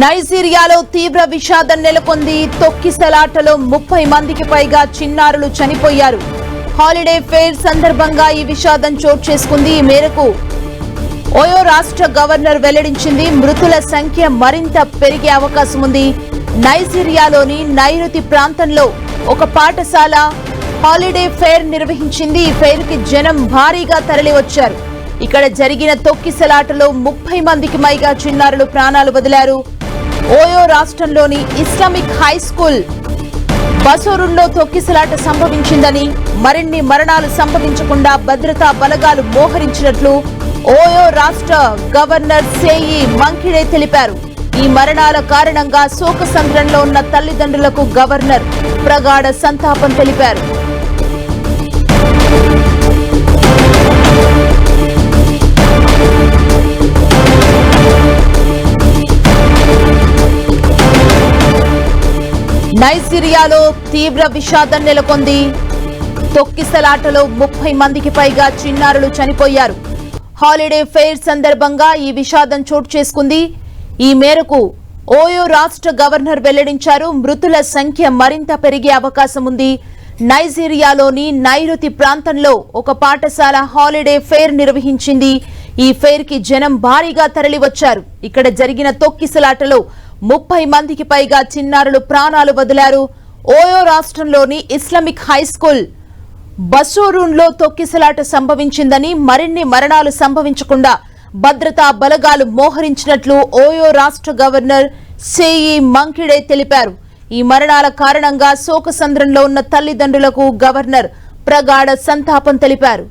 నైజీరియాలో తీవ్ర విషాదం నెలకొంది. తొక్కిసలాటలో ముప్పై మందికి పైగా చిన్నారులు చనిపోయారు. హాలిడే ఫేర్ సందర్భంగా ఈ విషాదం చోటు చేసుకుంది. ఈ మేరకు ఓయో రాష్ట్ర గవర్నర్ వెల్లడించింది మృతుల సంఖ్య మరింత పెరిగే అవకాశం ఉంది. నైజీరియాలోని నైరుతి ప్రాంతంలో ఒక పాఠశాల హాలిడే ఫేర్ నిర్వహించింది. ఈ ఫెయిర్కి జనం భారీగా తరలి వచ్చారు ఇక్కడ జరిగిన తొక్కిసలాటలో ముప్పై మందికి పైగా చిన్నారులు ప్రాణాలు వదిలారు. ఓయో రాష్ట్రంలోని ఇస్లామిక్ హై స్కూల్ బసోరుల్లో తొక్కిసలాట సంభవించిందని మరిన్ని మరణాలు సంభవించకుండా భద్రతా బలగాలు మోహరించినట్లు ఓయో రాష్ట్ర గవర్నర్ సేయి మంకిడే తెలిపారు. ఈ మరణాల కారణంగా శోకసంద్రంలో ఉన్న తల్లిదండ్రులకు గవర్నర్ ప్రగాఢ సంతాపం తెలిపారు. నైజీరియాలో తీవ్ర విషాదం నెలకొంది. తొక్కిసలాటలో ముప్పై మందికి పైగా చిన్నారులు చనిపోయారు. హాలిడే ఫెయిర్ సందర్భంగా ఈ విషాదం చోటు చేసుకుంది. ఈ మేరకు ఓయో రాష్ట్ర గవర్నర్ వెల్లడించారు మృతుల సంఖ్య మరింత పెరిగే అవకాశం ఉంది. నైజీరియాలోని నైరుతి ప్రాంతంలో ఒక పాఠశాల హాలిడే ఫెయిర్ నిర్వహించింది. ఈ ఫెయిర్కి జనం భారీగా తరలివచ్చారు. ఇక్కడ జరిగిన తొక్కిసలాటలో ముప్పై మందికి పైగా చిన్నారులు ప్రాణాలు వదిలారు. ఓయో రాష్ట్రంలోని ఇస్లామిక్ హై స్కూల్ తొక్కిసలాట సంభవించిందని మరిన్ని మరణాలు సంభవించకుండా భద్రతా బలగాలు మోహరించినట్లు ఓయో రాష్ట్ర గవర్నర్ సేయి మంకిడే తెలిపారు. ఈ మరణాల కారణంగా శోకసంద్రంలో ఉన్న తల్లిదండ్రులకు గవర్నర్ ప్రగాఢ సంతాపం తెలిపారు.